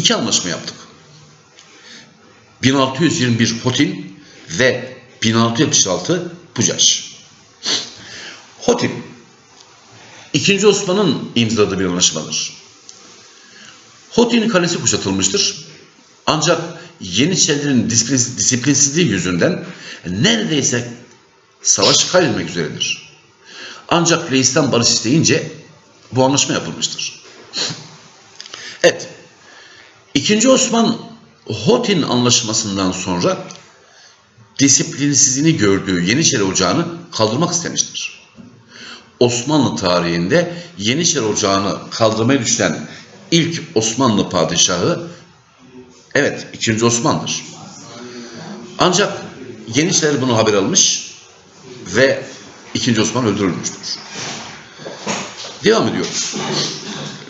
iki anlaşma yaptık. 1621 Hotin ve 1676 Bucaş. Hotin, 2. Osman'ın imzaladığı bir anlaşmadır. Hotin kalesi kuşatılmıştır. Ancak Yeniçerilerin disiplin- disiplinsizliği yüzünden neredeyse savaş kaybetmek üzeredir. Ancak reisten barış isteyince bu anlaşma yapılmıştır. Evet, İkinci Osman Hotin anlaşmasından sonra disiplinsizliğini gördüğü Yeniçeri Ocağı'nı kaldırmak istemiştir. Osmanlı tarihinde Yeniçeri Ocağı'nı kaldırmayı düşünen ilk Osmanlı padişahı evet 2. Osman'dır. Ancak Yeniçeriler bunu haber almış ve 2. Osman öldürülmüştür. Devam ediyoruz.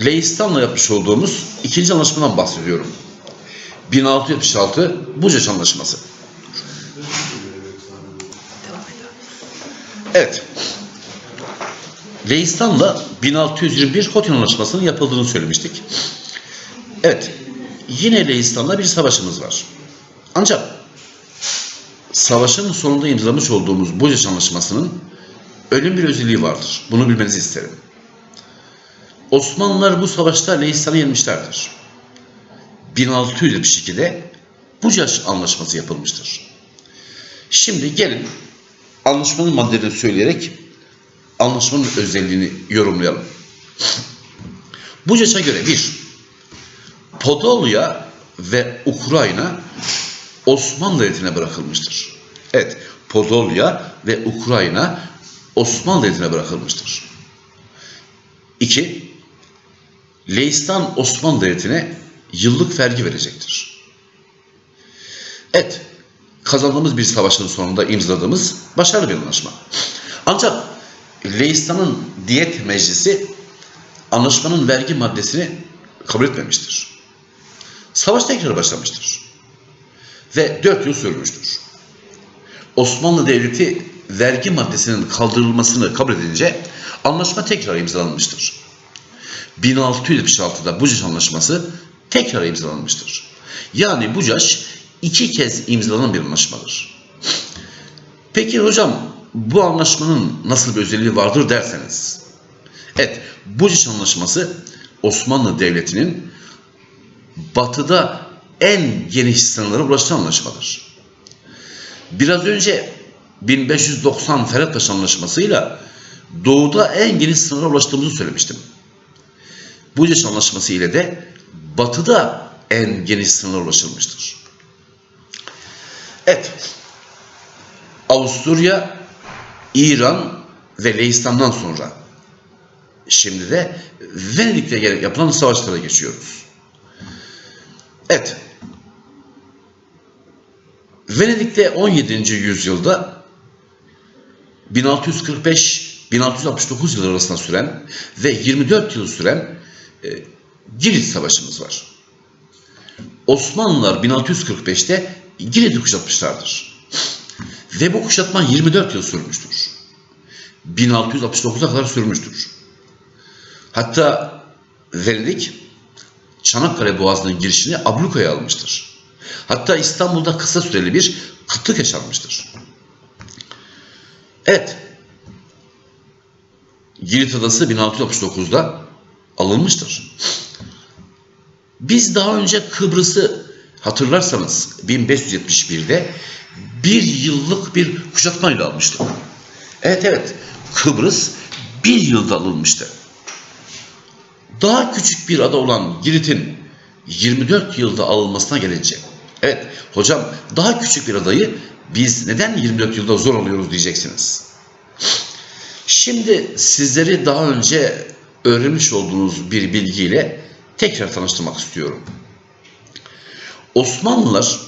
Leistan'la yapmış olduğumuz ikinci anlaşmadan bahsediyorum. 1676 Bucaş Anlaşması. Evet. Leistan'la 1621 Hotin Anlaşması'nın yapıldığını söylemiştik. Evet. Yine Leistan'la bir savaşımız var. Ancak savaşın sonunda imzalamış olduğumuz Bucaş Anlaşması'nın önemli bir özelliği vardır. Bunu bilmenizi isterim. Osmanlılar bu savaşta Leistan'ı yenmişlerdir. 1672'de Bucaş Anlaşması yapılmıştır. Şimdi gelin anlaşmanın maddelerini söyleyerek anlaşmanın özelliğini yorumlayalım. Bucaş'a göre bir, Podolya ve Ukrayna Osmanlı Devleti'ne bırakılmıştır. Evet, Podolya ve Ukrayna Osmanlı Devleti'ne bırakılmıştır. İki, Leistan Osmanlı Devleti'ne yıllık vergi verecektir. Evet, kazandığımız bir savaşın sonunda imzaladığımız başarılı bir anlaşma. Ancak Leistan'ın diyet meclisi anlaşmanın vergi maddesini kabul etmemiştir. Savaş tekrar başlamıştır. Ve dört yıl sürmüştür. Osmanlı Devleti vergi maddesinin kaldırılmasını kabul edince anlaşma tekrar imzalanmıştır. 1676'da Bucaş Anlaşması tekrar imzalanmıştır. Yani Bucaş iki kez imzalanan bir anlaşmadır. Peki hocam bu anlaşmanın nasıl bir özelliği vardır derseniz. Evet, Bucaş Anlaşması Osmanlı Devleti'nin batıda en geniş sınırlara ulaştığı anlaşmadır. Biraz önce 1590 Ferhatpaşa Anlaşması'yla doğuda en geniş sınıra ulaştığımızı söylemiştim. Bucaş Anlaşması ile de batıda en geniş sınırlara ulaşılmıştır. Evet. Avusturya, İran ve Leistan'dan sonra şimdi de Venedik'te yapılan savaşlara geçiyoruz. Evet. Venedik'te 17. yüzyılda 1645-1669 yılları arasında süren ve 24 yıl süren e, Girit Savaşımız var. Osmanlılar 1645'te Girit'i kuşatmışlardır. Ve bu kuşatma 24 yıl sürmüştür. 1669'a kadar sürmüştür. Hatta Venedik Çanakkale Boğazı'nın girişini ablukaya almıştır. Hatta İstanbul'da kısa süreli bir kıtlık yaşanmıştır. Evet. Girit Adası 1669'da alınmıştır. Biz daha önce Kıbrıs'ı hatırlarsanız 1571'de bir yıllık bir kuşatmayla almıştık. Evet evet Kıbrıs bir yılda alınmıştı. Daha küçük bir ada olan Girit'in 24 yılda alınmasına gelince evet hocam daha küçük bir adayı biz neden 24 yılda zor alıyoruz diyeceksiniz. Şimdi sizleri daha önce öğrenmiş olduğunuz bir bilgiyle tekrar tanıştırmak istiyorum. Osmanlılar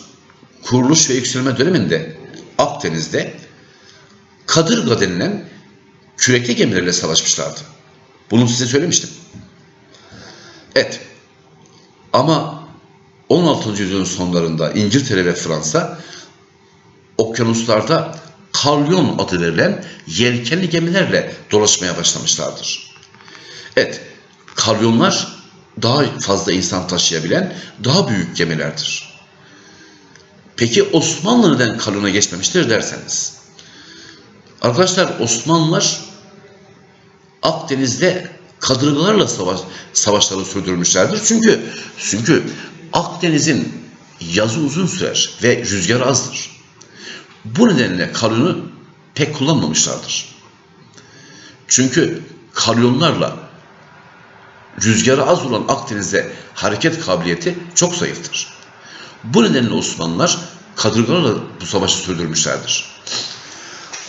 kuruluş ve yükselme döneminde Akdeniz'de Kadırga denilen kürekli gemilerle savaşmışlardı. Bunu size söylemiştim. Evet. Ama 16. yüzyılın sonlarında İngiltere ve Fransa okyanuslarda kalyon adı verilen yelkenli gemilerle dolaşmaya başlamışlardır. Evet, kalyonlar daha fazla insan taşıyabilen daha büyük gemilerdir. Peki Osmanlı neden Kalun'a geçmemiştir derseniz. Arkadaşlar Osmanlılar Akdeniz'de kadırgalarla savaş, savaşları sürdürmüşlerdir. Çünkü çünkü Akdeniz'in yazı uzun sürer ve rüzgar azdır. Bu nedenle kalyonu pek kullanmamışlardır. Çünkü kalyonlarla rüzgarı az olan Akdeniz'de hareket kabiliyeti çok zayıftır. Bu nedenle Osmanlılar kadırgalarla bu savaşı sürdürmüşlerdir.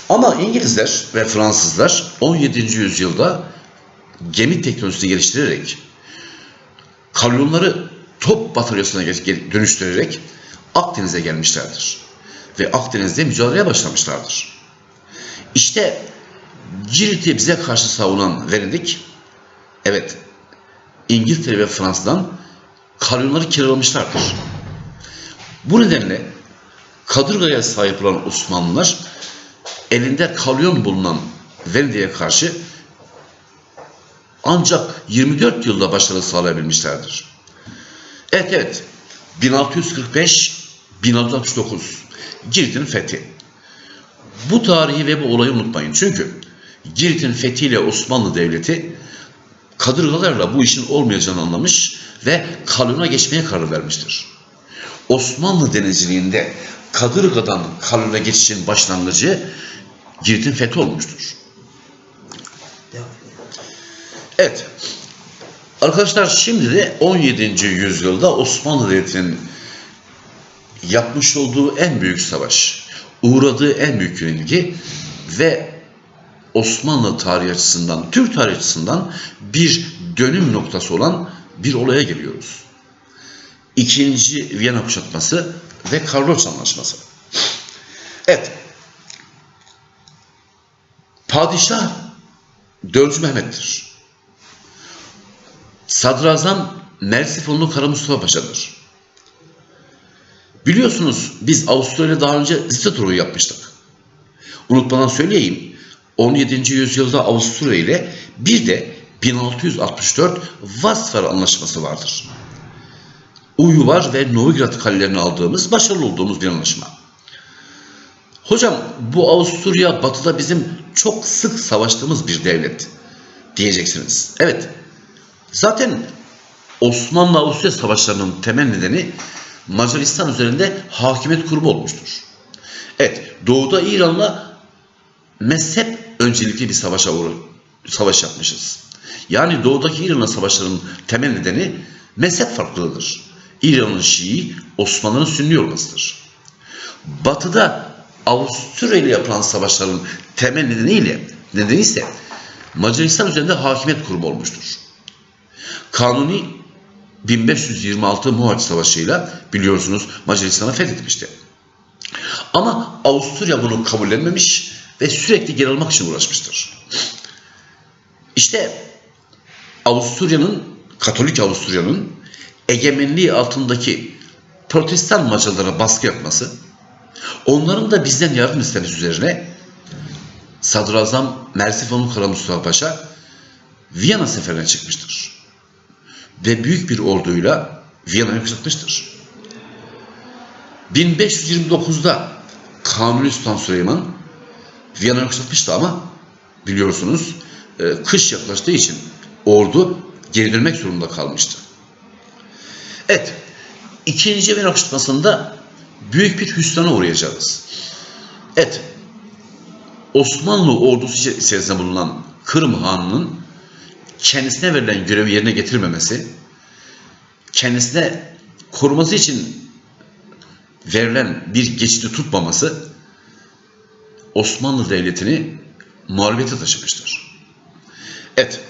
Ama İngilizler ve Fransızlar 17. yüzyılda gemi teknolojisini geliştirerek kalyonları top bataryasına dönüştürerek Akdeniz'e gelmişlerdir. Ve Akdeniz'de mücadeleye başlamışlardır. İşte Girit'i bize karşı savunan Venedik, evet İngiltere ve Fransa'dan kalyonları kiralamışlardır. Bu nedenle Kadırga'ya sahip olan Osmanlılar elinde kalyon bulunan Venedik'e karşı ancak 24 yılda başarı sağlayabilmişlerdir. Evet evet 1645-1669 Girit'in fethi. Bu tarihi ve bu olayı unutmayın. Çünkü Girit'in fethiyle Osmanlı Devleti kadırgalarla bu işin olmayacağını anlamış ve kalyona geçmeye karar vermiştir. Osmanlı denizciliğinde kadırgadan kalyona geçişin başlangıcı Girit'in fethi olmuştur. Evet. Arkadaşlar şimdi de 17. yüzyılda Osmanlı Devleti'nin yapmış olduğu en büyük savaş, uğradığı en büyük yenilgi ve Osmanlı tarihi açısından, Türk tarihi açısından bir dönüm noktası olan bir olaya geliyoruz. İkinci Viyana kuşatması ve Karlos Anlaşması. Evet. Padişah 4. Mehmet'tir. Sadrazam Mersifonlu Kara Mustafa Paşa'dır. Biliyorsunuz biz Avustralya daha önce liste turu yapmıştık. Unutmadan söyleyeyim. 17. yüzyılda Avusturya ile bir de 1664 Vasfar Anlaşması vardır. Uyuvar ve Novigrad kalelerini aldığımız, başarılı olduğumuz bir anlaşma. Hocam bu Avusturya batıda bizim çok sık savaştığımız bir devlet diyeceksiniz. Evet. Zaten Osmanlı-Avusturya savaşlarının temel nedeni Macaristan üzerinde hakimiyet kurumu olmuştur. Evet, doğuda İran'la mezhep öncelikli bir savaşa savaş yapmışız. Yani doğudaki İran'la savaşların temel nedeni mezhep farklılığıdır. İran'ın Şii, Osmanlı'nın Sünni olmasıdır. Batıda Avusturya ile yapılan savaşların temel nedeniyle nedeni ise Macaristan üzerinde hakimiyet kurumu olmuştur. Kanuni 1526 Muhaç Savaşı'yla biliyorsunuz Macaristan'ı fethetmişti. Ama Avusturya bunu kabullenmemiş ve sürekli geri almak için uğraşmıştır. İşte Avusturya'nın, Katolik Avusturya'nın egemenliği altındaki protestan Macarlara baskı yapması, onların da bizden yardım istemesi üzerine Sadrazam Mersifonu Kara Mustafa Paşa Viyana seferine çıkmıştır. Ve büyük bir orduyla Viyana'ya kuşatmıştır. 1529'da Kanuni Sultan Süleyman Viyana'ya kuşatmıştı ama biliyorsunuz e, kış yaklaştığı için ordu geri dönmek zorunda kalmıştı. Evet, ikinci Viyana kuşatmasında büyük bir hüsrana uğrayacağız. Evet, Osmanlı ordusu içerisinde bulunan Kırım Hanı'nın kendisine verilen görevi yerine getirmemesi, kendisine koruması için verilen bir geçidi tutmaması Osmanlı Devleti'ni muhalefete taşımıştır. Evet,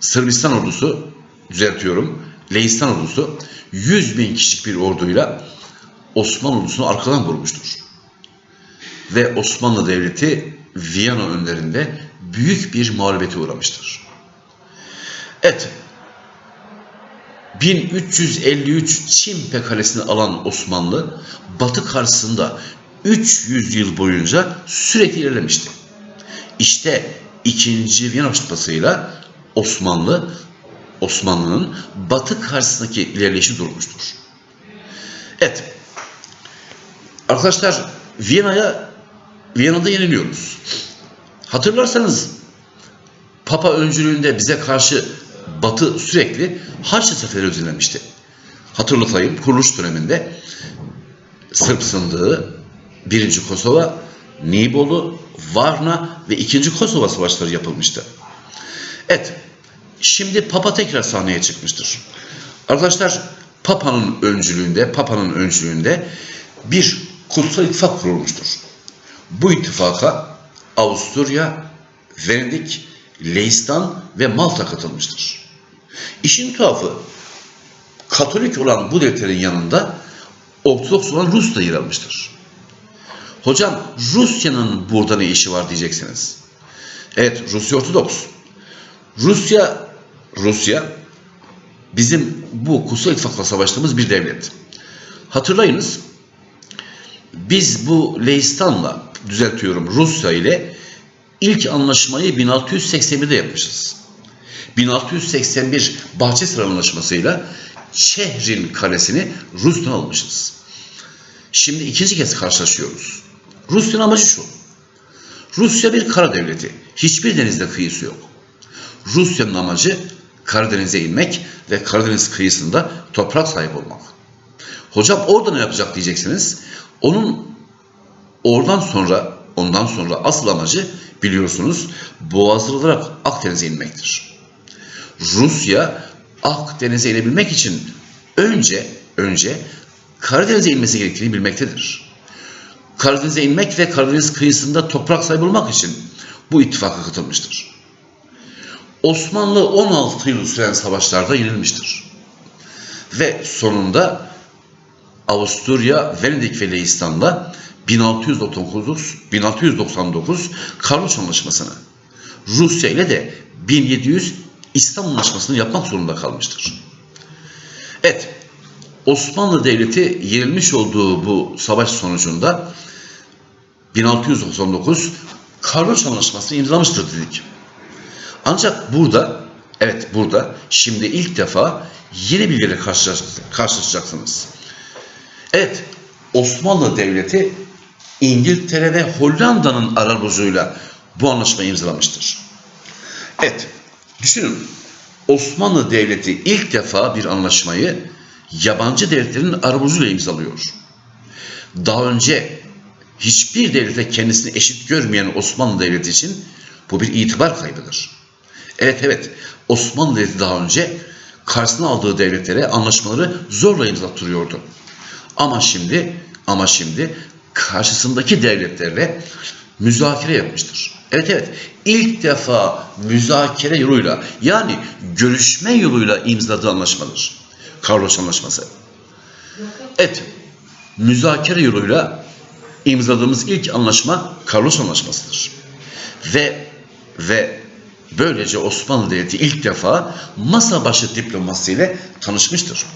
Sırbistan ordusu, düzeltiyorum, Leistan ordusu 100 bin kişilik bir orduyla Osmanlı ordusunu arkadan vurmuştur. Ve Osmanlı Devleti Viyana önlerinde büyük bir mağlubiyete uğramıştır. Evet, 1353 Çimpe Kalesi'ni alan Osmanlı, Batı karşısında 300 yıl boyunca sürekli ilerlemişti. İşte 2. Viyana Kuşatması'yla Osmanlı Osmanlı'nın batı karşısındaki ilerleyişi durmuştur. Evet. Arkadaşlar Viyana'ya Viyana'da yeniliyoruz. Hatırlarsanız Papa öncülüğünde bize karşı Batı sürekli Haçlı seferi düzenlemişti. Hatırlatayım kuruluş döneminde Sırp Sındığı, 1. Kosova, Nibolu, Varna ve 2. Kosova savaşları yapılmıştı. Evet, şimdi Papa tekrar sahneye çıkmıştır. Arkadaşlar Papa'nın öncülüğünde, Papa'nın öncülüğünde bir kutsal ittifak kurulmuştur. Bu ittifaka Avusturya, Venedik, Leistan ve Malta katılmıştır. İşin tuhafı Katolik olan bu devletlerin yanında Ortodoks olan Rus da yer almıştır. Hocam Rusya'nın burada ne işi var diyeceksiniz. Evet Rusya Ortodoks. Rusya Rusya bizim bu kutsal ittifakla savaştığımız bir devlet. Hatırlayınız biz bu Leistan'la düzeltiyorum Rusya ile ilk anlaşmayı 1681'de yapmışız. 1681 Bahçesaray Anlaşması'yla şehrin kalesini Rus'tan almışız. Şimdi ikinci kez karşılaşıyoruz. Rusya'nın amacı şu. Rusya bir kara devleti. Hiçbir denizde kıyısı yok. Rusya'nın amacı Karadeniz'e inmek ve Karadeniz kıyısında toprak sahibi olmak. Hocam orada ne yapacak diyeceksiniz. Onun oradan sonra ondan sonra asıl amacı biliyorsunuz boğazlı olarak Akdeniz'e inmektir. Rusya Akdeniz'e inebilmek için önce önce Karadeniz'e inmesi gerektiğini bilmektedir. Karadeniz'e inmek ve Karadeniz kıyısında toprak sahibi olmak için bu ittifaka katılmıştır. Osmanlı 16 yıl süren savaşlarda yenilmiştir. Ve sonunda Avusturya, Venedik ve Leistan'da 1699 1699 Karloş Anlaşması'nı Rusya ile de 1700 İstanbul Anlaşması'nı yapmak zorunda kalmıştır. Evet, Osmanlı Devleti yenilmiş olduğu bu savaş sonucunda 1699 Karloş Anlaşması'nı imzalamıştır dedik. Ancak burada, evet burada şimdi ilk defa yeni bilgiyle karşılaşacaksınız. Evet, Osmanlı Devleti İngiltere ve Hollanda'nın arabulucuyla bu anlaşmayı imzalamıştır. Evet, düşünün Osmanlı Devleti ilk defa bir anlaşmayı yabancı devletlerin arabulucuyla imzalıyor. Daha önce hiçbir devlete kendisini eşit görmeyen Osmanlı Devleti için bu bir itibar kaybıdır. Evet evet Osmanlı Devleti daha önce karşısına aldığı devletlere anlaşmaları zorla imzattırıyordu. Ama şimdi ama şimdi karşısındaki devletlerle müzakere yapmıştır. Evet evet ilk defa müzakere yoluyla yani görüşme yoluyla imzaladığı anlaşmadır. Karloş Anlaşması. Evet müzakere yoluyla imzaladığımız ilk anlaşma Karloş Anlaşması'dır. Ve ve böylece Osmanlı Devleti ilk defa masa başı diplomasisiyle tanışmıştır.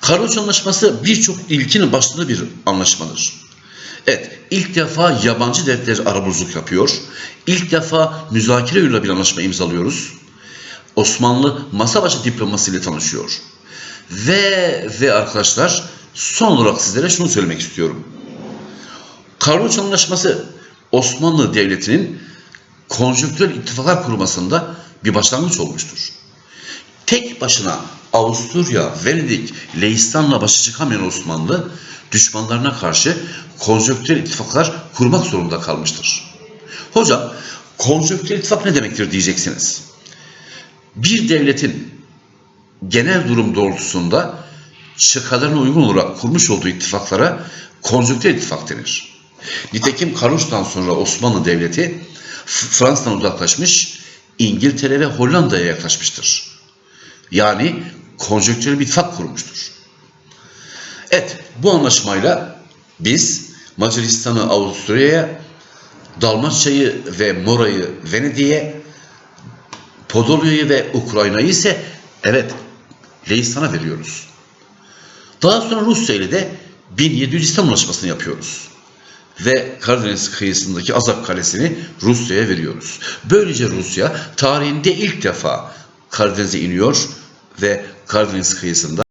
Karloş Anlaşması birçok ilkinin başında bir anlaşmadır. Evet, ilk defa yabancı devletler arabuluculuk yapıyor. İlk defa müzakere yoluyla bir anlaşma imzalıyoruz. Osmanlı masa başı diplomasisiyle tanışıyor. Ve ve arkadaşlar son olarak sizlere şunu söylemek istiyorum. Karloç Anlaşması Osmanlı Devleti'nin konjonktürel ittifaklar kurmasında bir başlangıç olmuştur. Tek başına Avusturya, Venedik, Leistan'la başa çıkamayan Osmanlı düşmanlarına karşı konjonktürel ittifaklar kurmak zorunda kalmıştır. Hocam konjonktürel ittifak ne demektir diyeceksiniz. Bir devletin genel durum doğrultusunda çıkarlarına uygun olarak kurmuş olduğu ittifaklara konjonktürel ittifak denir. Nitekim Karuş'tan sonra Osmanlı Devleti Fransa'dan uzaklaşmış, İngiltere ve Hollanda'ya yaklaşmıştır. Yani konjonktürel bir ittifak kurmuştur. Evet, bu anlaşmayla biz Macaristan'ı Avusturya'ya, Dalmaçya'yı ve Mora'yı Venedik'e, Podolya'yı ve Ukrayna'yı ise evet Leistan'a veriyoruz. Daha sonra Rusya ile de 1700 İstanbul Anlaşması'nı yapıyoruz. Ve Karadeniz kıyısındaki Azap Kalesi'ni Rusya'ya veriyoruz. Böylece Rusya tarihinde ilk defa Karadeniz'e iniyor ve Karadeniz kıyısında